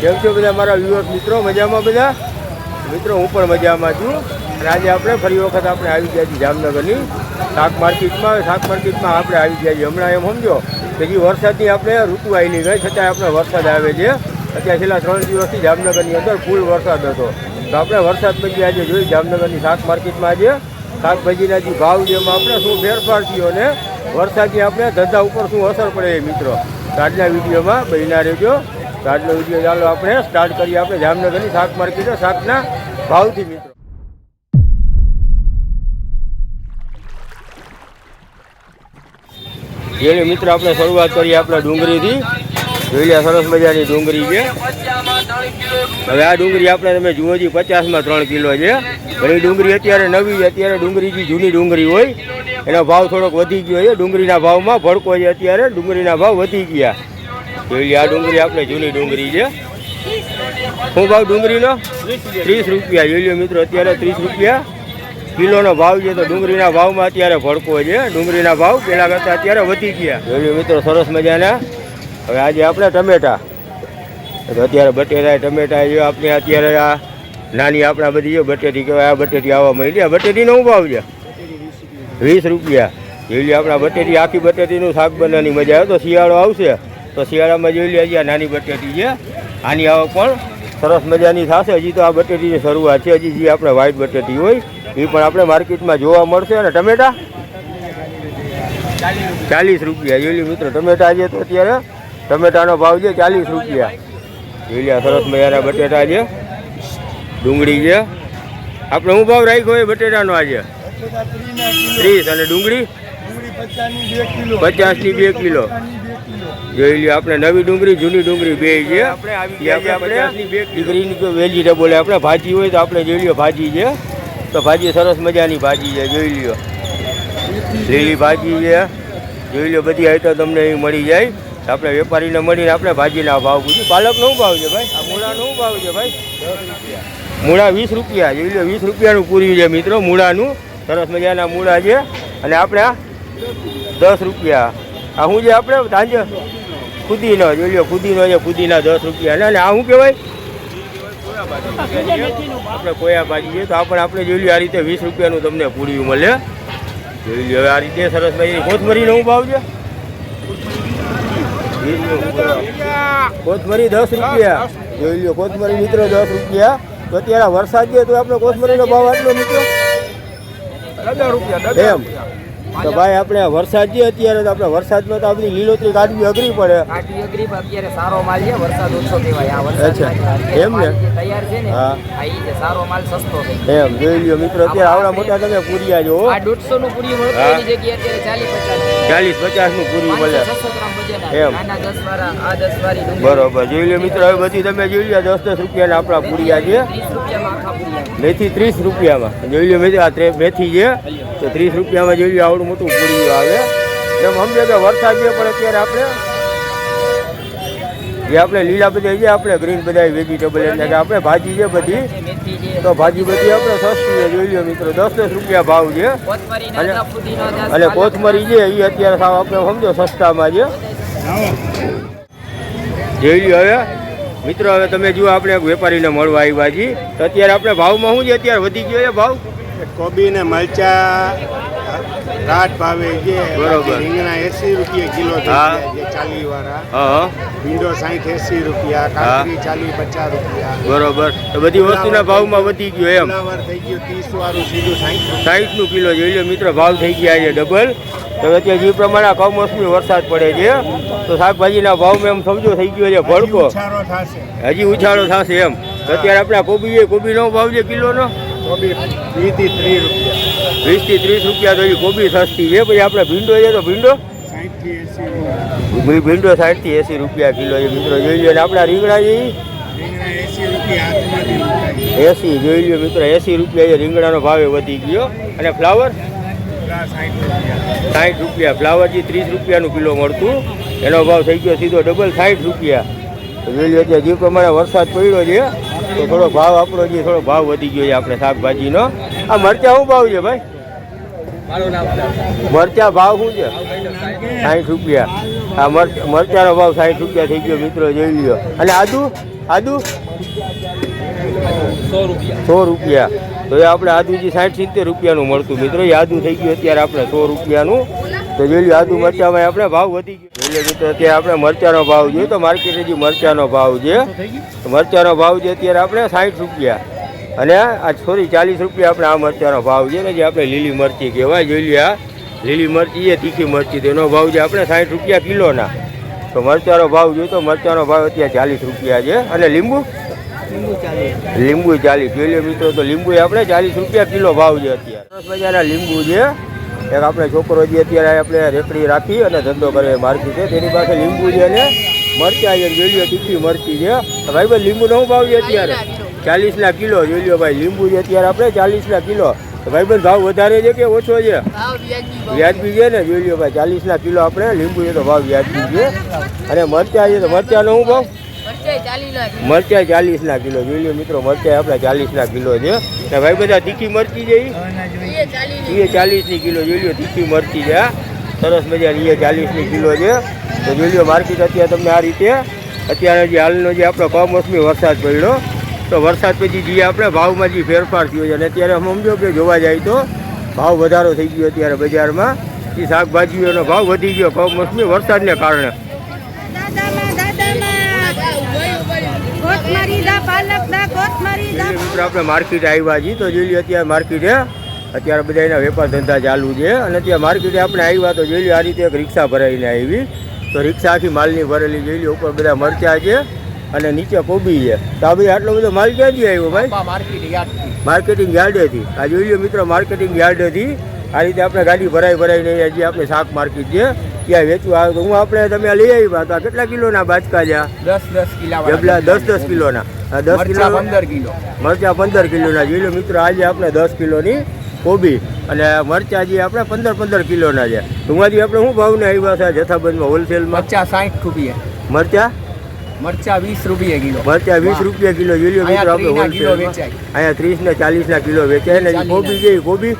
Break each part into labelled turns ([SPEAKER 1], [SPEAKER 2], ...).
[SPEAKER 1] કેમ છો બધા મારા વ્યુઅર્સ મિત્રો, મજામાં બધા? મિત્રો, હું પણ મજામાં છું. અને આજે આપણે ફરી વખત આપણે આવી ગયા છીએ જામનગરની. શાક માર્કેટમાં શાક માર્કેટમાં આપણે આવી ગયા છીએ. હમણાં એમ સમજો કે જે વરસાદની આપણે ઋતુ આવેલી ગઈ છતાં આપણે વરસાદ આવે છે. અત્યારે છેલ્લા ત્રણ દિવસથી જામનગરની અંદર ફૂલ વરસાદ હતો. તો આપણે વરસાદ પછી આજે જોઈ જામનગરની શાક માર્કેટમાં આજે શાકભાજીના જે ભાવ એમાં આપણે શું ફેરફાર થયો ને વરસાદની આપણે ધંધા ઉપર શું અસર પડે મિત્રો. આજના વિડીયોમાં બહીના રહેજો. આજનો વીડિયો ચાલો આપણે સ્ટાર્ટ કરીએ. આપણે જામનગરની શાક માર્કેટે શાકના ભાવથી મિત્રો. જેની મિત્રો, આપણે શરૂઆત કરીએ આપણા ડુંગળીથી. જોઈ સરસ મજાની ડુંગળી છે. હવે આ ડુંગળી આપણે તમે જુઓ છીએ પચાસમાં ત્રણ કિલો છે. એ ડુંગળી અત્યારે નવી અત્યારે ડુંગળી જૂની ડુંગળી હોય એનો ભાવ થોડોક વધી ગયો છે. ડુંગળીના ભાવમાં ભડકો છે અત્યારે. ડુંગળીના ભાવ વધી ગયા. જોઈ આ ડુંગળી આપણે જૂની ડુંગળી છે. શું ભાવ ડુંગળીનો? ત્રીસ રૂપિયા. જોઈ મિત્રો, અત્યારે ત્રીસ રૂપિયા. કિલોનો ભાવ છે તો ડુંગળીના ભાવમાં અત્યારે ભડકો છે. ડુંગળીના ભાવ પેલા કરતાં અત્યારે વધી ગયા. જોઈ મિત્રો, સરસ મજાના. હવે આજે આપણે ટમેટા. અત્યારે બટેટા, ટમેટા એ આપણે અત્યારે આ નાની આપણા બધી બટેટી કહેવાય. આ બટેટી આવવા મળી આ બટેટીનો શું ભાવ છે? વીસ રૂપિયા. જેવી આપણા બટેટી, આખી બટેટીનું શાક બનવાની મજા આવે. તો શિયાળો આવશે, તો શિયાળામાં લે હજી નાની બટેટી છે. આની આવક પણ સરસ મજાની થશે. હજી તો આ બટેટીની શરૂઆત છે. હજી જે આપણે વ્હાઈટ બટેટી હોય, એ પણ આપણે માર્કેટમાં જોવા મળશે. અને ટમેટા? ચાલીસ રૂપિયા. જોઈ લે મિત્રો, ટમેટા છે તો અત્યારે ટમેટાનો ભાવ છે ચાલીસ રૂપિયા. જોઈ આ સરસ મજાના બટેટા છે. ડુંગળી છે. આપણે હું ભાવ રાખ્યો હોય બટેટાનો આજે? ત્રીસ અને ડુંગળી? પચાસની બે કિલો. જોઈ લ્યો આપણે નવી ડુંગળી જૂની ડુંગળી બે છે. આપણે વેજીટેબલ આપણે ભાજી હોય તો આપણે જોઈ લ્યો ભાજી છે. તો ભાજી સરસ મજાની ભાજી છે જોઈ લ્યો. લીલી ભાજી છે. જોઈ લો બધી આઈટમ તમને અહીં મળી જાય. આપણે વેપારીને મળીને આપણે ભાજીના ભાવ પૂછ્યું પાલકનો શું ભાવ છે ભાઈ? આ મૂળાનો શું ભાવ છે ભાઈ? મૂળા વીસ રૂપિયા જોઈ લો વીસ રૂપિયાનું પૂર્યું છે મિત્રો મૂળાનું. સરસ મજાના મૂળા છે. અને આપણે દસ રૂપિયા. આ શું છે આપણે સાંજે ખુદીનો જોઈ લો ખુદીનો છે ખુદીના દસ રૂપિયા. અને આ શું કહેવાય? આપણે કોયા ભાજી છે? તો આપણે આપણે જોઈ લો, આ રીતે વીસ રૂપિયાનું તમને પૂરી મળે. જોઈ લો, હવે આ રીતે સરસ મજાની કોથમરીનો શું ભાવ છે? કોથમરી દસ રૂપિયા. જોઈ લો, કોથમરી મિત્રો દસ રૂપિયા. તો અત્યારે વરસાદ છે, તો આપણે કોથમરીનો ભાવ આટલો મિત્રો? એમ. તો ભાઈ આપણે વરસાદ છે અત્યારે તો આપણે વરસાદમાં તો આપણી લીલોતરી કાઢવી અઘરી પડે
[SPEAKER 2] કાઢવી અઘરી અત્યારે સારો માલ છે વરસાદ ઓછો કહેવાય આ વરસાદ.
[SPEAKER 1] એમ ને?
[SPEAKER 2] તૈયાર છે ને
[SPEAKER 1] હા.
[SPEAKER 2] આ ઈ છે સારો માલ સસ્તો છે
[SPEAKER 1] એમ જોઈ લ્યો મિત્રો અત્યારે આવડા મોટા તમે પૂરિયા જો
[SPEAKER 2] આ 150 નું પૂરી મળતું
[SPEAKER 1] હા.
[SPEAKER 2] એની જગ્યાએ અત્યારે ચાલીસ પચાસ
[SPEAKER 1] ચાલીસ પચાસનું પૂરી મળે
[SPEAKER 2] ગ્રામ
[SPEAKER 1] એમ. બરોબર જોઈ લ્યો મિત્રો હવે બધી તમે જોઈ લ્યો દસ દસ રૂપિયાના આપણા પૂરિયા છે. મેથી ત્રીસ રૂપિયામાં જોઈ લ્યો મિત્રો આ મેથી છે તો ત્રીસ રૂપિયામાં જોઈ આવડું મોટું પૂરી આવે. એમ સમજે કે વરસાદ છે પણ અત્યારે આપણે જે આપણે લીલા બધા જે આપણે ગ્રીન બધા વેજીટેબલ એટલે કે આપણે ભાજી છે બધી. તો ભાજી બધી આપણે સસ્તી છે જોઈ લો મિત્રો દસ દસ રૂપિયા ભાવ છે. અને- કોથમરી છે એ અત્યારે સાવ આપણે સમજો સસ્તામાં છે. જોઈ લો હવે. મિત્રો હવે તમે જુઓ આપણે વેપારીને મળવા આવ્યા છીએ. તો અત્યારે આપણે ભાવમાં શું છે? અત્યારે વધી ગયો છે ભાવ.
[SPEAKER 3] કોબી ને મરચા રાત ભાવે છે.
[SPEAKER 1] બરોબર.
[SPEAKER 3] રીંગણા એસી રૂપિયા કિલો છે ચાલી વાળા ભીંડો સાઠ એસી રૂપિયા કાકડી ચાલી પચાસ રૂપિયા.
[SPEAKER 1] બરોબર. તો બધી વસ્તુના ભાવમાં વધી ગયો એમ.
[SPEAKER 3] ફ્લાવર થઈ ગયું ત્રીસ વાળું સીધું સાઠ
[SPEAKER 1] સાઠનું કિલો જોઈ લો મિત્ર ભાવ થઈ ગયા છે ડબલ તો અત્યારે જે પ્રમાણે કમોસમી વરસાદ પડે છે તો શાકભાજીના ભાવમાં એમ સમજો થઈ ગયો છે ભડકો. હજી ઉછાળો થશે. એમ. અત્યારે આપણે કોબી કોબીનો ભાવ છે કિલોનો?
[SPEAKER 3] કોબી વીસથી ત્રીસ રૂપિયા.
[SPEAKER 1] વીસ ત્રીસ રૂપિયા તો એ કોબી સસ્તી છે. પછી આપણે ભીંડો છે તો ભીંડો? ભીંડો સાઠથી એસી રૂપિયા કિલો છે મિત્રો. જોઈ લો આપણા રીંગણા છે
[SPEAKER 3] એસી
[SPEAKER 1] જોઈ લો મિત્રો. એસી રૂપિયા એ રીંગણાનો ભાવે વધી ગયો. અને ફ્લાવર?
[SPEAKER 3] સાઠ રૂપિયા.
[SPEAKER 1] સાઠ રૂપિયા. ફ્લાવર જે ત્રીસ રૂપિયાનું કિલો મળતું. એનો ભાવ થઈ ગયો સીધો ડબલ સાઠ રૂપિયા. જોઈ લો જે પ્રમાણે વરસાદ પડ્યો છે તો થોડો ભાવ આપણો જે થોડો ભાવ વધી ગયો છે આપણે શાકભાજીનો. આ મરચાં શું ભાવ છે ભાઈ?
[SPEAKER 2] મારું
[SPEAKER 1] મરચા ભાવ શું છે? સાઠ રૂપિયા. આ મરચ મરચાનો ભાવ સાઠ રૂપિયા થઈ ગયો મિત્રો જોઈ લ્યો. અને આદુ? આદુ?
[SPEAKER 2] સો રૂપિયા.
[SPEAKER 1] તો એ આપણે આદુજી સાઠ સિત્તેર રૂપિયાનું મળતું મિત્રો એ આદુ થઈ ગયું અત્યારે આપણે સો રૂપિયાનું. તો જોઈ લો આદુ મરચામાં આપણે ભાવ વધી ગયો. જોઈ કે અત્યારે આપણે મરચાંનો ભાવ જોઈએ. તો માર્કેટે જે મરચાંનો ભાવ છે મરચાંનો ભાવ છે અત્યારે આપણે સાઠ રૂપિયા. અને આ સોરી ચાલીસ રૂપિયા આપણે આ મરચાંનો ભાવ છે ને જે આપણે લીલી મરચી કહેવાય. જોઈ લે આ. લીલી મરચી છે તીખી મરચી તેનો ભાવ છે આપણે સાઠ રૂપિયા કિલોના. તો મરચાંનો ભાવ જોઈએ તો મરચાંનો ભાવ અત્યારે ચાલીસ રૂપિયા છે. અને લીંબુ? લીંબુ ચાલીસ. જોઈ લે મિત્રો તો લીંબુ આપણે ચાલીસ રૂપિયા કિલો ભાવ છે અત્યારે. સરસ મજાના લીંબુ છે. એક આપણે છોકરો જે અત્યારે આપણે રેકડી રાખી અને ધંધો કરે મારતી છે. તેની પાસે લીંબુ છે ને મરચા છે જોઈ લો મરચી છે. ભાઈ ભાઈ લીંબુ શું ભાવ છે અત્યારે. ચાલીસના કિલો જોઈ લો ભાઈ લીંબુ છે અત્યારે આપણે ચાલીસના કિલો. તો ભાઈ ભાઈ ભાવ વધારે છે કે ઓછો છે? વ્યાજબી છે ને જોઈ લો ભાઈ ચાલીસના કિલો આપણે લીંબુ છે તો ભાવ વ્યાજબી છે. અને મરચા છે તો મરચાનો શું ભાવ? મરચાં ચાલીસના કિલો. જોઈ લો મિત્રો મરચાં આપણે ચાલીસના કિલો છે. ને ભાઈ બધા તીખી મરચી છે એ ચાલીસની. કિલો. જોઈ લો તીખી મરચી છે સરસ મજાની એ ચાલીસની કિલો છે. તો જોઈ લો માર્કેટ અત્યારે તમને આ રીતે અત્યારે જે હાલનો જે આપણો કમોસમી વરસાદ પડ્યો. તો વરસાદ પછી જે આપણે ભાવમાં જે ફેરફાર થયો છે અને અત્યારે સમજો કે જોવા જાય તો ભાવ વધારો થઈ ગયો અત્યારે બજારમાં. એ શાકભાજીઓનો ભાવ વધી ગયો કમોસમી વરસાદને કારણે
[SPEAKER 4] દાદામાં દાદામાં કોથમરી દા પાલક દા કોથમરી દા
[SPEAKER 1] એટલે મિત્રો આપણે માર્કેટ આવ્યા છીએ. તો જોઈ લો અત્યારે માર્કેટે અત્યારે બધા એના વેપાર ધંધા ચાલુ છે. અને ત્યાં માર્કેટે આપણે આવ્યા તો જોઈ લો આ રીતે એક રિક્ષા ભરાઈને આવી. તો રિક્ષા આખી માલની ભરેલી જોઈ લો ઉપર બધા મરચા છે અને નીચે કોબી છે. તો આ ભાઈ આટલો બધો માલ ક્યાંથી આવ્યો ભાઈ? માર્કેટિંગ યાર્ડેથી આ જોઈ લો મિત્રો માર્કેટિંગ યાર્ડેથી આ રીતે આપણે ગાડી ભરાઈ ભરાઈને જે આપણે શાક માર્કેટ છે ત્યાં વેચવા આવે હું આપણે તમે લઈ આવ્યા હતા કેટલા કિલોના બાચકા જ્યાં
[SPEAKER 2] દસ દસ કિલો
[SPEAKER 1] જબલા દસ દસ કિલોના. દસ કિલો
[SPEAKER 2] પંદર કિલો.
[SPEAKER 1] મરચા પંદર કિલોના. જોઈ લો મિત્રો આજે આપણે દસ કિલોની કોબી અને મરચા જે આપણે પંદર પંદર કિલોના છે. ટુંગાજી આપણે શું ભાવને આવ્યા છે જથ્થાબંધમાં હોલસેલમાં
[SPEAKER 2] મરચા સાઠ રૂપિયા.
[SPEAKER 1] મરચા?
[SPEAKER 2] મરચા વીસ રૂપિયા કિલો.
[SPEAKER 1] મરચા વીસ રૂપિયા કિલો. જોઈ લો મિત્રો આપણે
[SPEAKER 2] અહીંયા 30 ના કિલો
[SPEAKER 1] હોલસેલમાં
[SPEAKER 2] વેચાય.
[SPEAKER 1] અહીંયા ત્રીસ ને ચાલીસ ના કિલો વેચાય. ને કોબી જે કોબી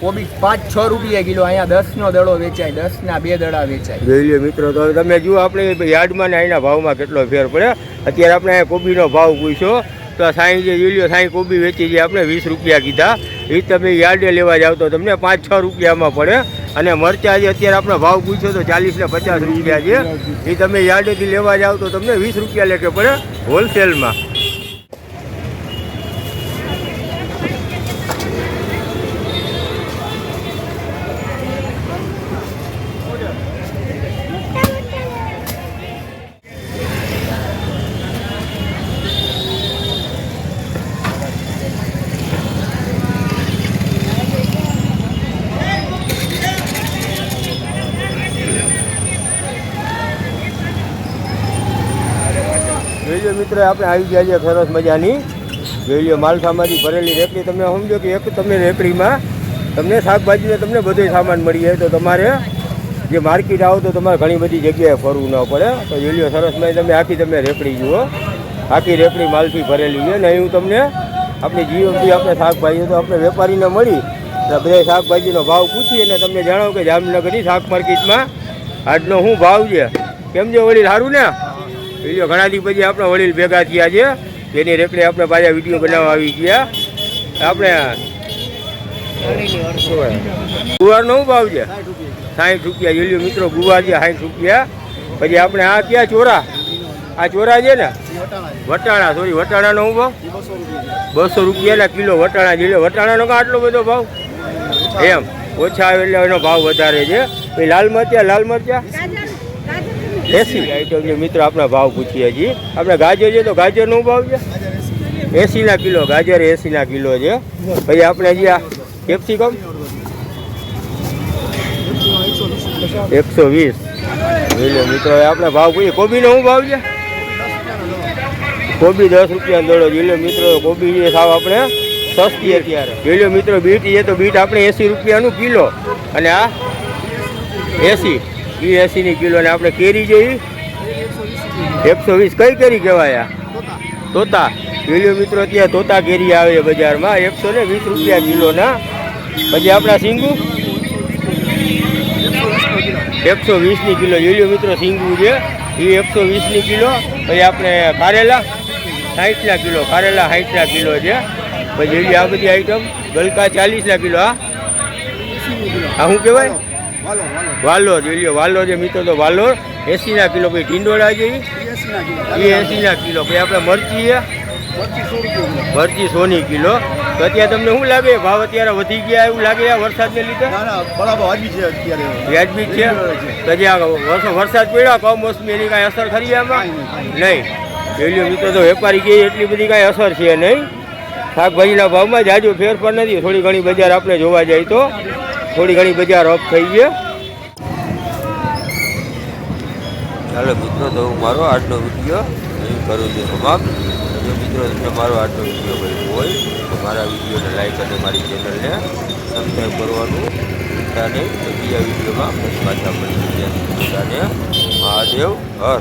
[SPEAKER 2] કોબી પાંચ છ રૂપિયા કિલો, અહીંયા દસ નો દડો વેચાય દસ ના બે દડા વેચાય.
[SPEAKER 1] જોઈ મિત્રો, તો તમે જુઓ આપણે યાર્ડમાં ને અહીંના ભાવમાં કેટલો ફેર પડે અત્યારે આપણે અહીંયા કોબીનો ભાવ પૂછ્યો, તો સાંઈ જે જોઈ લો સાંઈ કોબી વેચી છે, આપણે વીસ રૂપિયા કીધા. એ તમે યાર્ડે લેવા જાવ તો તમને પાંચ છ રૂપિયામાં પડે. અને મરચા જે અત્યારે આપણે ભાવ પૂછ્યો તો ચાલીસ ને પચાસ રૂપિયા છે. એ તમે યાર્ડેથી લેવા જાવ તો તમને વીસ રૂપિયા લેખે પડે હોલસેલમાં. મિત્રો આપણે આવી ગયા છે સરસ મજાની. જોઈ લો માલસામાંથી ભરેલી રેકડી. તમે સમજો કે એક તમને રેકડીમાં તમને શાકભાજીને તમને બધો સામાન મળી જાય. તો તમારે જે માર્કેટ આવો તો તમારે ઘણી બધી જગ્યાએ ફરવું ન પડે. તો જોઈ લો, સરસ મજા તમે આખી તમે રેકડી જુઓ. આખી રેકડી માલથી ભરેલી છે. ને હું તમને આપણી જીવનથી આપણે શાકભાજી તો આપણે વેપારીને મળી. બધા શાકભાજીનો ભાવ પૂછી અને તમને જણાવો કે જામનગરની શાક માર્કેટમાં આજનો શું ભાવ છે? કેમ છે વળી સારું ને? વીડિયો ઘણા દી પછી આપણે વડીલ ભેગા થયા છે. તેની રેકડે આપણે પાછા વીડિયો બનાવવા આવી ગયા. આપણે ગુવારનો શું ભાવ છે? સાઠ રૂપિયા. જોઈ મિત્રો, ગુવાર છે સાઠ રૂપિયા. પછી આપણે આ ક્યાં ચોરા? આ ચોરા છે ને? વટાણા સોરી વટાણાનો શું ભાવ? બસો રૂપિયાના કિલો વટાણા જોઈ વટાણાનો કાં આટલો બધો ભાવ? એમ. ઓછા આવે એટલે એનો ભાવ વધારે છે. લાલ મરચા લાલ મરચા? એસી? આઈટમ મિત્ર આપણે ભાવ પૂછીએ છીએ આપણે ગાજર છે તો ગાજરનો ભાવ છે? એસીના કિલો, ગાજર એસીના કિલો છે. પછી આપણે જે આ કેપ્સિકમ? એકસો વીસ. મિત્રો આપણે ભાવ પૂછીએ. કોબીનો શું ભાવ છે? કોબી દસ રૂપિયા દોડો. જોઈ લો મિત્રો, કોબી છે સાવ આપણે સસ્તી અત્યારે. જોઈ મિત્રો, બીટ છે તો બીટ આપણે એંસી રૂપિયાનું કિલો. અને આ એસી. એ એસીની કિલો ને આપણે કેરી જેવી એકસો વીસ કઈ કેરી કહેવાય તોતા. જોઈ મિત્રો ત્યાં તોતા કેરી આવે બજારમાં. એકસો ને વીસ રૂપિયા કિલોના પછી આપણા સિંગુ? એકસો વીસની કિલો. જોઈ મિત્રો સિંગુ છે. એ એકસો વીસની કિલો. પછી આપણે કારેલા. સાઠના કિલો. કારેલા સાઠના કિલો છે. પછી એવી આ બધી આઈટમ ગલકા ચાલીસના કિલો, હા? શું કહેવાય? વાલોર જોઈ લો વાલોર જે મિત્રો તો વાલોર એંસીના કિલો પછી ટીંડોળા જેવી? એ એંસીના કિલો પછી આપણે મરચી મરચી સોની કિલો. તો અત્યારે તમને શું લાગે? ભાવ અત્યારે વધી ગયા એવું લાગે આ વરસાદને લીધે? વ્યાજબી છે તો જે વરસાદ પડ્યો કમોસમી એની કાંઈ અસર ખરી આમાં? નહીં જોઈ મિત્રો તો વેપારી કહે એટલી બધી કાંઈ અસર છે નહીં. શાકભાજીના ભાવમાં જાજો ફેરફાર નથી. થોડી ઘણી બજાર આપણે જોવા જાય તો. થોડી ઘણી બજાર ઓફ થઈ છે ચાલો મિત્રો, તો હું મારો આજનો વીડિયો અહીં કરું છું સમાપ્ત. જો મિત્રો, તમને મારો આજનો વીડિયો ગમ્યો હોય, તો મારા વિડીયોને લાઈક અને મારી ચેનલને સબસ્ક્રાઈબ કરવાનું ભૂલતા બીજા વિડીયોમાં પાછા મળી બધાને મહાદેવ, હર.